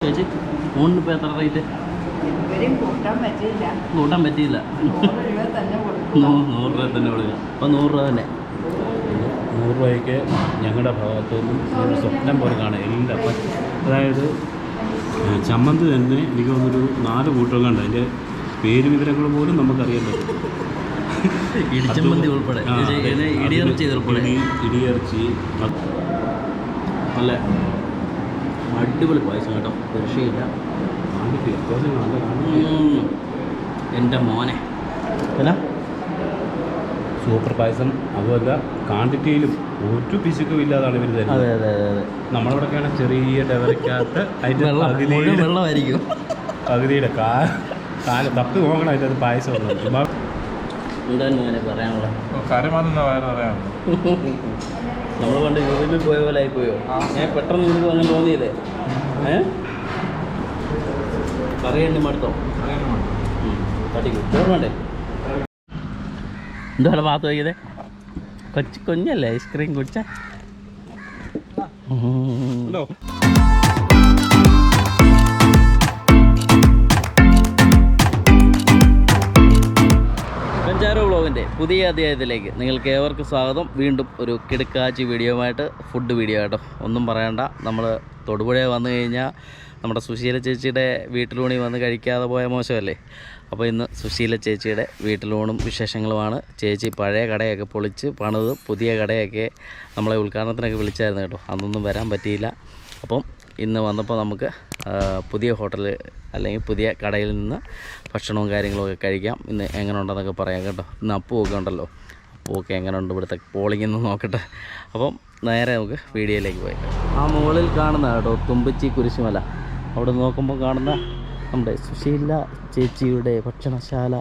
ചേച്ചി ഫോണിന് ഇപ്പോൾ എത്ര റേറ്റ് കൂട്ടാൻ പറ്റിയില്ല. നൂറ് രൂപ തന്നെ കൊടുക്കുക നൂ- നൂറ് രൂപ തന്നെ കൊടുക്കുക അപ്പോൾ നൂറ് രൂപ തന്നെ. നൂറ് രൂപയ്ക്ക് ഞങ്ങളുടെ ഭാഗത്തു നിന്നും ഒരു സ്വപ്നം പോലെ കാണാം എല്ലാം അപ്പം അതായത് ചമ്മന്തി തന്നെ എനിക്ക് തോന്നുന്നൊരു നാല് കൂട്ടം കണ്ട്. അതിന്റെ പേര് വിവരങ്ങൾ പോലും നമുക്കറിയാൻ പറ്റും. ഇടിച്ചമ്മന്തി ഉൾപ്പെടെ. ഇടിയിറച്ചി ഉൾപ്പെടെ. ഇടിയിറച്ചി നല്ല അടിപൊളി പായസം കേട്ടോ. രക്ഷയില്ല എന്റെ മോനെ. അല്ല. സൂപ്പർ പായസം. അതുമല്ല ക്വാണ്ടിറ്റിയിലും ഒരു പിശുക്കും ഇല്ലാതാണ് ഇവർ അതെ അതെ ചെറിയ ഡെവലക്കകത്ത് അതിന്റെ മുഴുവൻ വെള്ളമായിരിക്കും. പകുതിയുടെ കാ കാൽ തപ്പി നോക്കണം അതിന്റെ അത് പായസം ഒന്നും. ചുമ്മാ എന്താണ് മോനെ പറയാനുള്ള കരമാണെന്ന് വേറെ അറിയാമോ നമ്മൾ പണ്ട് യൂറോപ്പിൽ പോയ പോലെ ആയിപ്പോയോ? ഞാൻ പെട്ടെന്ന് നിനക്ക് അങ്ങനെ തോന്നിയതേ ഏ? പറയണ്ടി മടുത്തോ? തട്ടിക്കോ ചോറ് വേണ്ടേ എന്താണ് ഭാഗത്ത് വയ്ക്കതേ കൊച്ചു കുഞ്ഞല്ലേ ഐസ്ക്രീം കുടിച്ച? ഹലോ പഞ്ചാരോ വ്ളോഗിന്റെ പുതിയ അധ്യായത്തിലേക്ക് നിങ്ങൾക്ക് ഏവർക്കും സ്വാഗതം. വീണ്ടും ഒരു കിടക്കാച്ചി വീഡിയോ ആയിട്ട് ഫുഡ് വീഡിയോ ആയിട്ടോ ഒന്നും പറയണ്ട. നമ്മൾ തൊടുപുഴ വന്നു കഴിഞ്ഞാൽ നമ്മുടെ സുശീല ചേച്ചിയുടെ വീട്ടിലൂണി വന്ന് കഴിക്കാതെ പോയ മോശമല്ലേ? അപ്പോൾ ഇന്ന് സുശീല ചേച്ചിയുടെ വീട്ടിലൂണും വിശേഷങ്ങളുമാണ്. ചേച്ചി പഴയ കടയൊക്കെ പൊളിച്ച് പണിത് പുതിയ കടയൊക്കെ നമ്മളെ ഉദ്ഘാടനത്തിനൊക്കെ വിളിച്ചായിരുന്നു കേട്ടോ. അന്നൊന്നും വരാൻ പറ്റിയില്ല. അപ്പം ഇന്ന് വന്നപ്പോൾ നമുക്ക് പുതിയ ഹോട്ടൽ അല്ലെങ്കിൽ പുതിയ കടയിൽ നിന്ന് ഭക്ഷണവും കാര്യങ്ങളൊക്കെ കഴിക്കാം. ഇന്ന് എങ്ങനെ ഉണ്ടെന്നൊക്കെ പറയാം കേട്ടോ. ഇന്ന് അപ്പുമൊക്കെ ഉണ്ടല്ലോ. അപ്പുമൊക്കെ എങ്ങനെ ഉണ്ട് ഇവിടുത്തെ പോളിംഗ് എന്ന് നോക്കട്ടെ. അപ്പം നേരെ നമുക്ക് വീഡിയോയിലേക്ക് പോയി. ആ മുകളിൽ കാണുന്ന കേട്ടോ തുമ്പച്ചി കുരിശുമല. അവിടെ നോക്കുമ്പോൾ കാണുന്ന നമ്മുടെ സുശീല ചേച്ചിയുടെ ഭക്ഷണശാല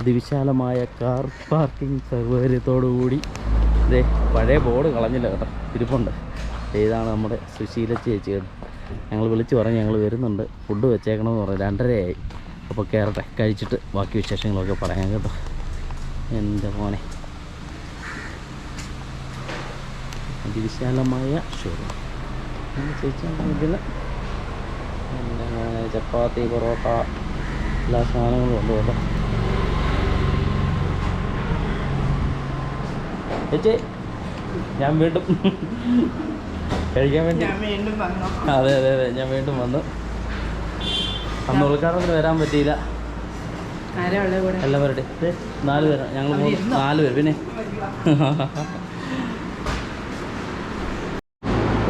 അതിവിശാലമായ കാർ പാർക്കിംഗ് സൗകര്യത്തോടുകൂടി. ഇതേ പഴയ ബോർഡ് കളഞ്ഞില്ല കേട്ടോ. ഇരിപ്പുണ്ട്. ഇതാണ് നമ്മുടെ സുശീല ചേച്ചിയുടെ ഞങ്ങൾ വിളിച്ച് പറഞ്ഞ് ഞങ്ങൾ വരുന്നുണ്ട്. ഫുഡ് വെച്ചേക്കണമെന്ന് പറഞ്ഞു. രണ്ടരയായി. അപ്പോൾ കയറട്ടെ കഴിച്ചിട്ട് ബാക്കി വിശേഷങ്ങളൊക്കെ പറയാം കേട്ടോ. എന്റെ മോനെ. അതിവിശാലമായ ഷോറൂം ചേച്ചി ഇതിൽ എന്റെ മോനെ ചപ്പാത്തി പൊറോട്ട എല്ലാ സാധനങ്ങളും ഉണ്ട് കേട്ടോ. ചേച്ചി ഞാൻ വീണ്ടും കഴിക്കാൻ വേണ്ടി? ഞാൻ വീണ്ടും വന്നു. അതെ അതെ അതെ. ഞാൻ വീണ്ടും വന്നു. അന്ന് ഉൾക്കാടത്തിന് വരാൻ പറ്റിയില്ല. എല്ലാം വരട്ടെ നാല് പേര്. ഞങ്ങൾ? നാല് പേര്. പിന്നെ?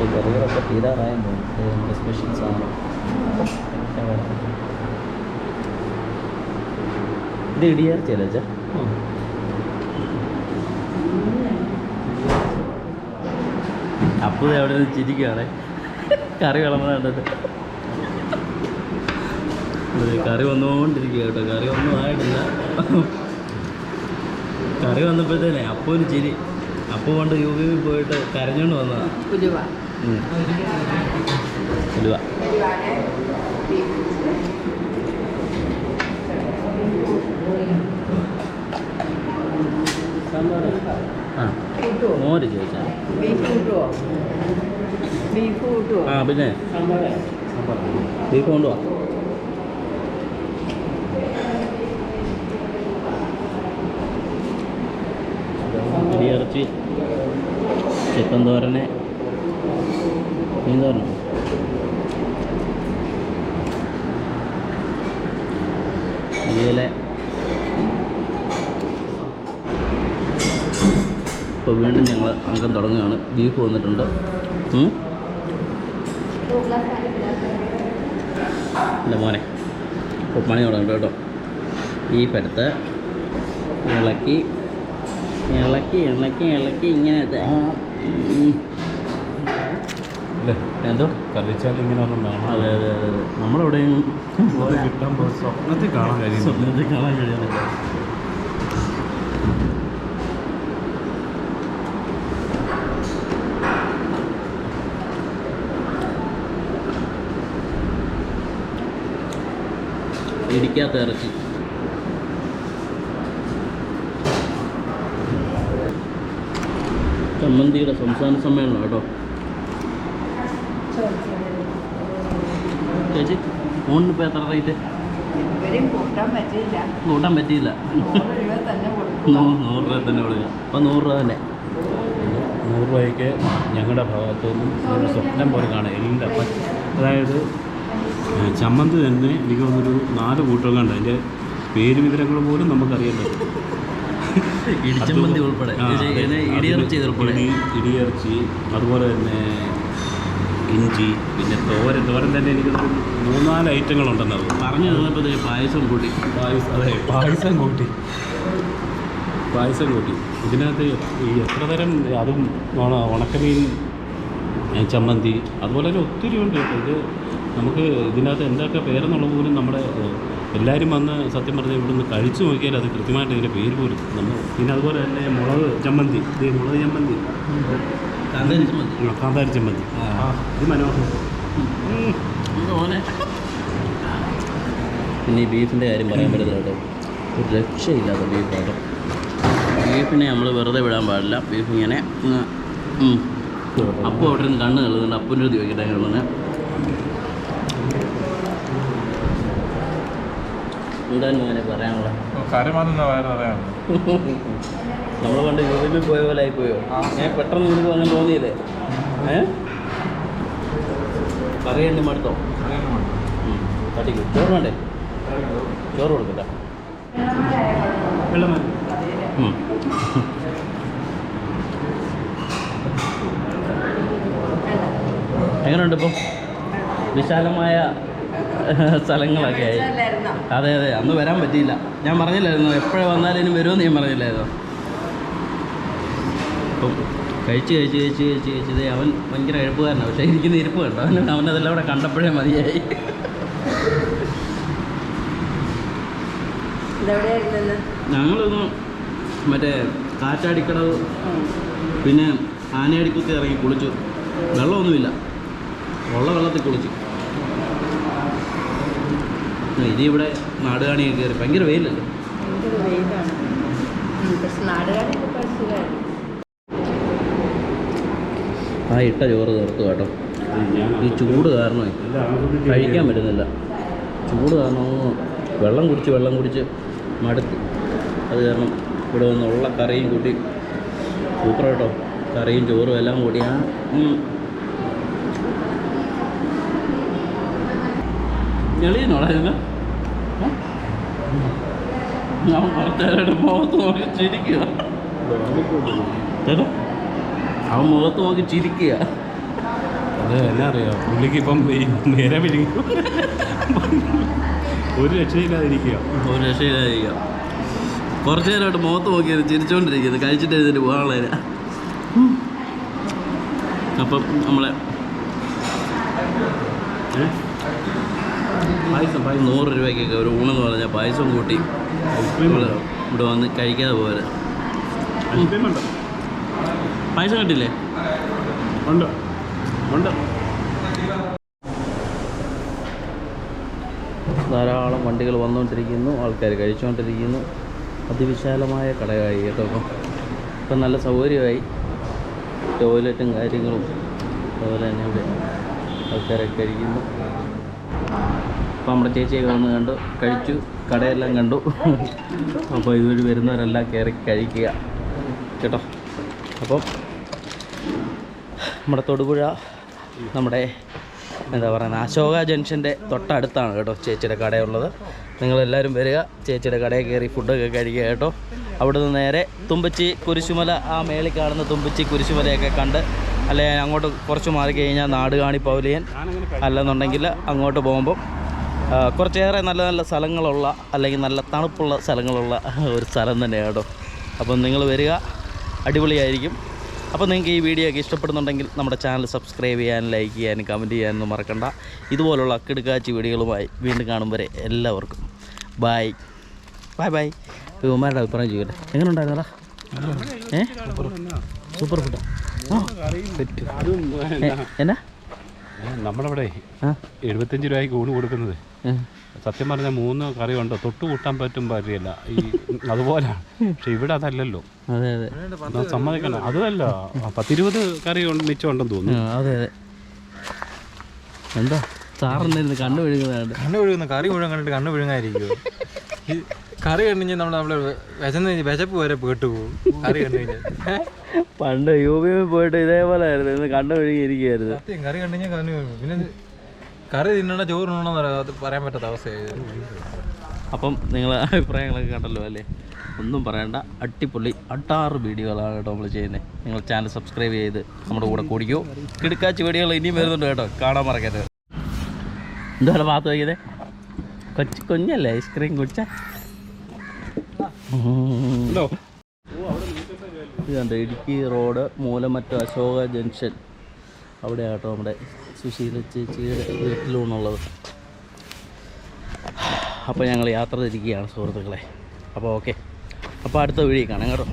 ഈ കറികളൊക്കെ തീരാറായെന്ന് തോന്നുന്നു. ഇത് നമ്മുടെ സ്പെഷ്യൽ സാധനം. കഴിക്കാൻ ഇത് ഇടിയാർച്ചയല്ലേ അച്ഛാ? അപ്പോൾ അവിടെ നിന്ന് ചിരിക്കുകയാണ് കറി വിളമ്പുന്ന കണ്ടിട്ട്. ഇത് കറി വന്നുകൊണ്ടിരിക്കുക കേട്ടോ. കറി ഒന്നും ആയിട്ടില്ല. കറി വന്നപ്പോഴത്തേനെ അപ്പോൾ ഒരു ചിരി. അപ്പോൾ കൊണ്ട് യു പി പോയിട്ട് കരഞ്ഞുകൊണ്ട് വന്നതാണ് ഉലുവ. ആ കൂട്ടുവോ മോര് ചോദിച്ചാൽ ആ പിന്നെ? ബീഫ് കൊണ്ടുവാ ഇടിയിറച്ചി ചിക്കൻ തോരനെ മീൻ തോരനോ അതുപോലെ ഇപ്പോൾ വീണ്ടും ഞങ്ങൾ അംഗം തുടങ്ങുകയാണ്. ബീഫ് വന്നിട്ടുണ്ട്? എന്റെ മോനെ. ഇപ്പോൾ പണി തുടങ്ങും കേട്ടോ. ഈ പരത്ത് ഇളക്കി ഇളക്കി ഇളക്കി ഇളക്കി ഇങ്ങനെ എന്തോ? കളിച്ചാൽ ഇങ്ങനെ ഒന്നും വേണം. അതെ അതെ അതെ നമ്മളെവിടെയും കിട്ടാൻ പോകും സ്വപ്നത്തിൽ കാണാൻ കഴിയും സ്വപ്നത്തിൽ കാണാൻ കഴിയുന്നില്ല. ഇടിക്കാത്ത ഇറച്ചി. ചമ്മന്തിയുടെ സംസ്ഥാന സമ്മേളനം കേട്ടോ. ചേച്ചി ഫോണിന് ഇപ്പോൾ എത്ര റേറ്റ് കൂട്ടാൻ പറ്റിയില്ല. നൂറ് രൂപ തന്നെ കൊടുക്കുക അപ്പം നൂറ് രൂപ തന്നെ. നൂറ് രൂപയ്ക്ക് ഞങ്ങളുടെ ഭാഗത്തു നിന്നും ഒരു സ്വപ്നം പോലെ കാണാം എല്ലാം അതായത് ചമ്മന്തി തന്നെ എനിക്ക് തോന്നുന്നൊരു നാല് കൂട്ടങ്ങളുണ്ട്. അതിന്റെ പേര് വിവരങ്ങൾ പോലും നമുക്കറിയാൻ പറ്റും. ഉൾപ്പെടെ. ഇങ്ങനെ ഇടിയിറച്ചി അതുപോലെ തന്നെ ഇഞ്ചി പിന്നെ തോരൻ. തോരൻ തന്നെ എനിക്ക് മൂന്നാൽ ഐറ്റങ്ങളുണ്ടെന്ന് പറഞ്ഞു തന്നപ്പോൾ പായസം കൂട്ടി. പായസം അതെ. പായസം കൂട്ടി. പായസം കൂട്ടി. ഇതിനകത്ത് ഈ എത്ര തരം അതും ഉണക്കമീൻ ചമ്മന്തി അതുപോലെ തന്നെ ഒത്തിരി ഉണ്ട്. ഇത് നമുക്ക് ഇതിനകത്ത് എന്തൊക്കെ പേരെന്നുള്ള പോലും നമ്മുടെ എല്ലാവരും വന്ന് സത്യം പറഞ്ഞാൽ ഇവിടുന്ന് കഴിച്ചു നോക്കിയാൽ അത് കൃത്യമായിട്ട് ഇതിന്റെ പേര് പോലും. നമ്മൾ പിന്നെ അതുപോലെ തന്നെ മുളക് ചമ്മന്തി. ഇത് മുളക് ചമ്മന്തി. കാന്താരി ചമ്മന്തി. ഇത് മനോഹരം. പിന്നെ ഈ ബീഫിന്റെ കാര്യം പറയാൻ പറ്റുന്നത് കേട്ടോ ഒരു രക്ഷയില്ലാത്ത ബീഫ് കേട്ടോ ബീഫിനെ നമ്മൾ വെറുതെ വിടാൻ പാടില്ല. ബീഫ് ഇങ്ങനെ ഇങ്ങ് അപ്പോൾ അവിടെ നിന്ന് കണ്ണ് കളുന്നുണ്ട് അപ്പന്റെ ഒരു ചോദിക്കട്ടെ കള്ളുന്നത് എന്താണ് മോനെ നമ്മൾ പണ്ട് യൂറോപ്പിൽ പോയ പോലെ ആയിപ്പോയോ? ഞാൻ പെട്ടെന്ന് നിനക്ക് അങ്ങനെ തോന്നിയില്ലേ? ഏ? പറയണ്ടി മടുത്തോ. തട്ടിക്കോ. ചോറ് വേണ്ടേ? ചോറ് കൊടുക്കട്ടെ. വെള്ളം. എങ്ങനെയുണ്ട് ഇപ്പം? വിശാലമായ സ്ഥലങ്ങളൊക്കെ ആയി. അതെ അതെ. അന്ന് വരാൻ പറ്റിയില്ല. ഞാൻ പറഞ്ഞില്ലായിരുന്നു? എപ്പോഴും വന്നാലും ഇനി വരുമെന്ന് ഞാൻ പറഞ്ഞില്ലായിരുന്നു? അപ്പം കഴിച്ച് കഴിച്ച് കഴിച്ച് കഴിച്ച് കഴിച്ചത് അവൻ ഭയങ്കര എഴുപ്പുകാരനാണ് പക്ഷേ ഇരിക്കുന്ന ഇരിപ്പ് കണ്ടോ? അവൻ അവനതെല്ലാം അവിടെ കണ്ടപ്പോഴേ മതിയായി. ഞങ്ങളൊന്നും ഞങ്ങളിന്ന് മറ്റേ കാറ്റാടിക്കടവ് പിന്നെ ആനയടിക്കുത്തി ഇറങ്ങി കുളിച്ചു. വെള്ളമൊന്നുമില്ല. ഉള്ള വെള്ളത്തിൽ കുളിച്ചു. ഇനി ഇവിടെ നാടുകാണി കയറി ഭയങ്കര വെയിലല്ലേ? ആ ഇട്ട ചോറ് തീർത്തു കേട്ടോ. ഈ ചൂട് കാരണമേ ആസ്വദിച്ച് കഴിക്കാൻ പറ്റുന്നില്ല. ചൂട് കാരണം വെള്ളം കുടിച്ച് വെള്ളം കുടിച്ച് മടുത്ത്. അത് കാരണം ഇവിടെ വന്നുള്ള കറിയും കൂട്ടി. സൂപ്പർ കേട്ടോ. കറിയും ചോറും എല്ലാം കൂടി ആ ഇതിന് ഞാൻ കുറച്ചേരം മുഖത്ത് നോക്കി ചിരിക്കുക ചേട്ടാ അവൻ മുഖത്ത് നോക്കി ചിരിക്കുക അത് എന്നാ അറിയാം പുള്ളിക്ക് ഇപ്പം നേരെ വിളിക്കും ഒരു രക്ഷയില്ലാതിരിക്കുക ഒരു രക്ഷയില്ലാതിരിക്കുക കുറച്ച് നേരമായിട്ട് മുഖത്ത് നോക്കിയത് ചിരിച്ചുകൊണ്ടിരിക്കുന്നത് കഴിച്ചിട്ട് എഴുതിട്ട് പോകാനുള്ളതിന്. അപ്പം നമ്മളെ പായസം പായസം നൂറ് രൂപയ്ക്കൊക്കെ ഒരു ഊണെന്ന് പറഞ്ഞാൽ പായസം കൂട്ടി ഇവിടെ വന്ന് കഴിക്കാതെ പോരെ. പായസം കിട്ടില്ലേ ഉണ്ട്. ഉണ്ട്. ധാരാളം വണ്ടികൾ വന്നുകൊണ്ടിരിക്കുന്നു ആൾക്കാർ കഴിച്ചുകൊണ്ടിരിക്കുന്നു. അതിവിശാലമായ കടയായി കേട്ടോ. ഇപ്പം ഇപ്പം നല്ല സൗകര്യമായി. ടോയ്ലറ്റും കാര്യങ്ങളും അതുപോലെ തന്നെ ഇവിടെ ആൾക്കാരൊക്കെ കഴിക്കുന്നു അപ്പോൾ നമ്മുടെ ചേച്ചിയൊക്കെ വന്ന് കണ്ടു കഴിച്ചു കടയെല്ലാം കണ്ടു. അപ്പോൾ ഇതുവഴി വരുന്നവരെല്ലാം കയറി കഴിക്കുക. കേട്ടോ? അപ്പം നമ്മുടെ തൊടുപുഴ നമ്മുടെ എന്താ പറയുക അശോക ജംഗ്ഷന്റെ തൊട്ടടുത്താണ് കേട്ടോ ചേച്ചിയുടെ കടയുള്ളത്. നിങ്ങളെല്ലാവരും വരിക ചേച്ചിയുടെ കടയിൽ കയറി ഫുഡൊക്കെ കഴിക്കുക കേട്ടോ. അവിടുന്ന് നേരെ തുമ്പച്ചി കുരിശുമല ആ മേളിൽ കാണുന്ന തുമ്പച്ചി കുരിശുമലയൊക്കെ കണ്ട് അല്ലെ അങ്ങോട്ട് കുറച്ച് മാറി കഴിഞ്ഞാൽ നാടുകാണി പൗലിയൻ അല്ലെന്നുണ്ടെങ്കിൽ അങ്ങോട്ട് പോകുമ്പം കുറച്ചേറെ നല്ല നല്ല സ്ഥലങ്ങളുള്ള അല്ലെങ്കിൽ നല്ല തണുപ്പുള്ള സ്ഥലങ്ങളുള്ള ഒരു സ്ഥലം തന്നെയാണ് കേട്ടോ. അപ്പം നിങ്ങൾ വരിക അടിപൊളിയായിരിക്കും. അപ്പോൾ നിങ്ങൾക്ക് ഈ വീഡിയോ ഒക്കെ ഇഷ്ടപ്പെടുന്നുണ്ടെങ്കിൽ നമ്മുടെ ചാനൽ സബ്സ്ക്രൈബ് ചെയ്യാനും ലൈക്ക് ചെയ്യാനും കമന്റ് ചെയ്യാനൊന്നും മറക്കണ്ട. ഇതുപോലുള്ള അക്കിടുക്കാച്ചി വീഡിയോകളുമായി വീണ്ടും കാണും വരെ എല്ലാവർക്കും. ബായ് ബായ് ബായ് ഉമ്മാരുടെ അഭിപ്രായം ചെയ്യട്ടെ എങ്ങനെ ഉണ്ടായിരുന്നടാ ഏ? സൂപ്പർ ഫുഡാ എന്നാ? നമ്മളവിടെ എഴുപത്തഞ്ച് രൂപയ്ക്ക് ഊണ് കൊടുക്കുന്നത്. സത്യം പറഞ്ഞാൽ മൂന്ന് കറി ഉണ്ടോ? തൊട്ട് കൂട്ടാൻ പറ്റും കാര്യമല്ല ഈ അതുപോലാണ് പക്ഷെ ഇവിടെ അതല്ലല്ലോ. സമ്മതിക്കണം അതുമല്ല ആ പത്തിരുപത് കറി മിച്ചം ഉണ്ടെന്ന് തോന്നുന്നു. അതെ അതെ. എന്താ? സാറിന്റെ കണ്ണു വിഴുകുന്നതാണ് കണ്ണ് വിഴുകുന്നു കറി മുഴുവൻ കണ്ടിട്ട് കണ്ണു വിഴുങ്ങായിരിക്കുമോ ഈ കറി കണ്ടു കഴിഞ്ഞാൽ നമ്മൾ നമ്മളെ വിശന്ന് വിശപ്പ് വരെ കേട്ടു പോകും കറി കണ്ടു കഴിഞ്ഞാൽ? പണ്ട് യു പി പോയിട്ട് ഇതേപോലെ ആയിരുന്നു. ഇന്ന് കണ്ണു സത്യം കറി കണ്ടു കഴിഞ്ഞാൽ പിന്നെ കറി തിന്നണ ചോറ് തിന്നണോ പറയാൻ പറ്റാത്ത അവസ്ഥയായിരുന്നു അപ്പം നിങ്ങൾ അഭിപ്രായങ്ങളൊക്കെ കണ്ടല്ലോ അല്ലേ? ഒന്നും പറയണ്ട. അട്ടിപ്പൊളി അട്ടാറ് വീഡിയോകളാണ് കേട്ടോ നമ്മൾ ചെയ്യുന്നത്. നിങ്ങൾ ചാനൽ സബ്സ്ക്രൈബ് ചെയ്ത് നമ്മുടെ കൂടെ കൂടിക്കോ. കിടക്കാച്ച് വീഡിയോകൾ ഇനിയും വരുന്നുണ്ട് കേട്ടോ. കാണാൻ മറക്കരുത്. എന്തുപോലെ ഭാഗത്ത് വയ്ക്കുന്നത് കൊച്ചു കുഞ്ഞല്ലേ ഐസ്ക്രീം കുടിച്ചോ? കണ്ടോ ഇടുക്കി റോഡ് മൂലമറ്റ അശോക ജംഗ്ഷൻ. അവിടെ ആട്ടോ നമ്മുടെ സുശീല ചേച്ചിയുടെ വീട്ടിലൂന്നുള്ളത് അപ്പോൾ ഞങ്ങൾ യാത്ര തിരിക്കുകയാണ് സുഹൃത്തുക്കളെ. അപ്പോൾ ഓക്കെ. അപ്പോൾ അടുത്ത വീഡിയോ കാണാം കേട്ടോ.